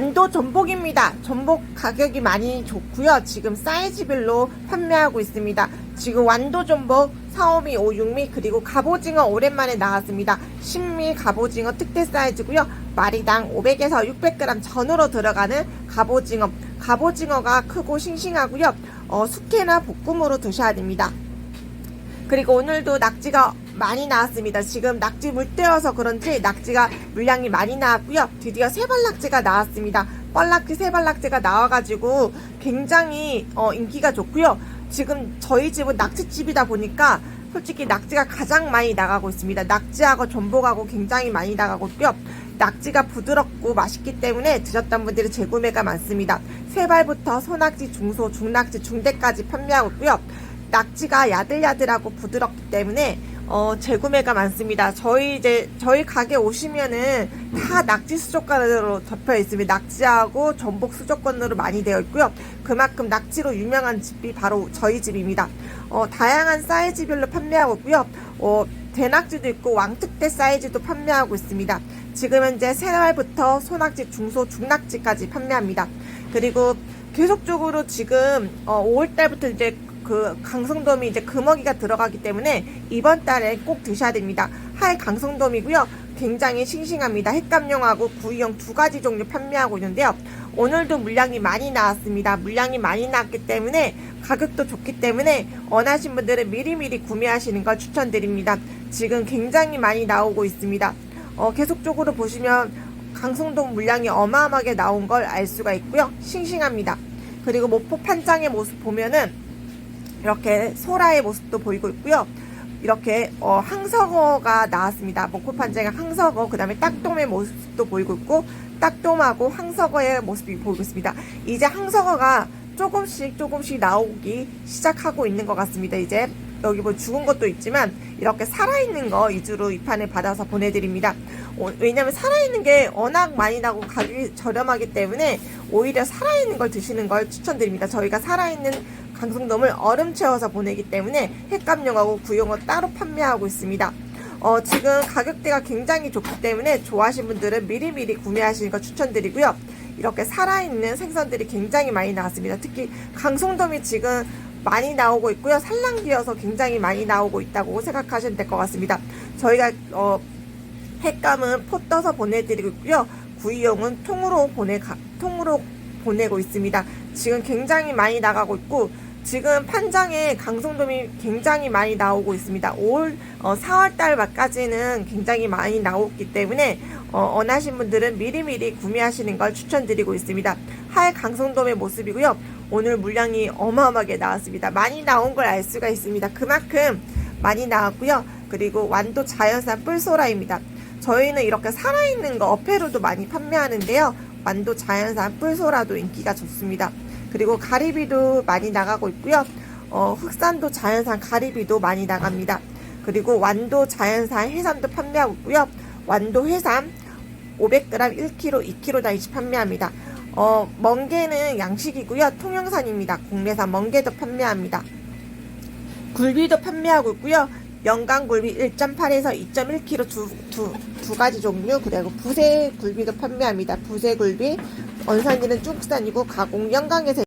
완도 전복입니다. 전복 가격이 많이 좋고요. 지금 사이즈별로 판매하고 있습니다. 지금 완도 전복 4호미, 56미 그리고 갑오징어 오랜만에 나왔습니다. 신미 갑오징어 특대 사이즈고요. 마리당 500에서 600g 전으로 들어가는 갑오징어. 갑오징어가 크고 싱싱하고요. 어, 숙회나 볶음으로 드셔야 됩니다. 그리고 오늘도 낙지가 많이 나왔습니다. 지금 낙지 물때여서 그런지 낙지가 물량이 많이 나왔고요. 드디어 세발 낙지가 나왔습니다. 뻘낙지 세발 낙지가 나와가지고 굉장히 어, 인기가 좋고요. 지금 저희 집은 낙지집이다 보니까 솔직히 낙지가 가장 많이 나가고 있습니다. 낙지하고 전복하고 굉장히 많이 나가고 있고요. 낙지가 부드럽고 맛있기 때문에 드셨던 분들이 재구매가 많습니다. 세발부터 소낙지, 중소, 중낙지, 중대까지 판매하고 있고요. 낙지가 야들야들하고 부드럽기 때문에 어, 재구매가 많습니다. 저희 이제 저희 가게 오시면은 다 낙지 수족관으로 접혀 있습니다. 낙지하고 전복 수족관으로 많이 되어 있고요. 그만큼 낙지로 유명한 집이 바로 저희 집입니다. 어, 다양한 사이즈별로 판매하고 있고요. 어, 대낙지도 있고 왕특대 사이즈도 판매하고 있습니다. 지금 현재 새날부터 소낙지, 중소, 중낙지까지 판매합니다. 그리고 계속적으로 지금 어, 5월달부터 이제 그 강성돔이 이제 금어기가 들어가기 때문에 이번 달에 꼭 드셔야 됩니다. 하이 강성돔이고요. 굉장히 싱싱합니다. 햇감용하고 구이용 두 가지 종류 판매하고 있는데요. 오늘도 물량이 많이 나왔습니다. 물량이 많이 나왔기 때문에 가격도 좋기 때문에 원하신 분들은 미리미리 구매하시는 걸 추천드립니다. 지금 굉장히 많이 나오고 있습니다. 어, 계속적으로 보시면 강성돔 물량이 어마어마하게 나온 걸 알 수가 있고요. 싱싱합니다. 그리고 모포 판장의 모습 보면은 이렇게 소라의 모습도 보이고 있고요. 이렇게 어, 항석어가 나왔습니다. 목포 판장의 항석어, 그 다음에 딱돔의 모습도 보이고 있고 딱돔하고 항석어의 모습이 보이고 있습니다. 이제 항석어가 조금씩 조금씩 나오기 시작하고 있는 것 같습니다. 이제 여기 뭐 죽은 것도 있지만 이렇게 살아있는 거 위주로 입판을 받아서 보내드립니다. 어, 왜냐면 살아있는 게 워낙 많이 나고 가격이 저렴하기 때문에 오히려 살아있는 걸 드시는 걸 추천드립니다. 저희가 살아있는 강성돔을 얼음 채워서 보내기 때문에 횟감용하고 구용어 따로 판매하고 있습니다. 어, 지금 가격대가 굉장히 좋기 때문에 좋아하시는 분들은 미리미리 구매하시는 거 추천드리고요. 이렇게 살아있는 생선들이 굉장히 많이 나왔습니다. 특히 강성돔이 지금 많이 나오고 있고요. 산란기여서 굉장히 많이 나오고 있다고 생각하시면 될 것 같습니다. 저희가 어, 횟감은 포 떠서 보내드리고 있고요. 구이용은 통으로 보내 가, 통으로 보내고 있습니다. 지금 굉장히 많이 나가고 있고 지금 판장에 강성돔이 굉장히 많이 나오고 있습니다. 올 어, 4월 달 말까지는 굉장히 많이 나오기 때문에 어, 원하신 분들은 미리미리 구매하시는 걸 추천드리고 있습니다. 하얀 강성돔의 모습이고요. 오늘 물량이 어마어마하게 나왔습니다. 많이 나온 걸 알 수가 있습니다. 그만큼 많이 나왔고요. 그리고 완도 자연산 뿔소라입니다. 저희는 이렇게 살아있는 거 어패로도 많이 판매하는데요. 완도 자연산 뿔소라도 인기가 좋습니다. 그리고 가리비도 많이 나가고 있고요. 어, 흑산도 자연산 가리비도 많이 나갑니다. 그리고 완도 자연산 해삼도 판매하고 있고요. 완도 해삼 500g 1kg, 2kg 단위씩 판매합니다. 어, 멍게는 양식이고요. 통영산입니다. 국내산 멍게도 판매합니다. 굴비도 판매하고 있고요. 영광굴비 1.8에서 2.1kg 두, 두, 두 가지 종류 그리고 부세 굴비도 판매합니다. 부세 굴비 원산지는 중국산이고 가공 영광에서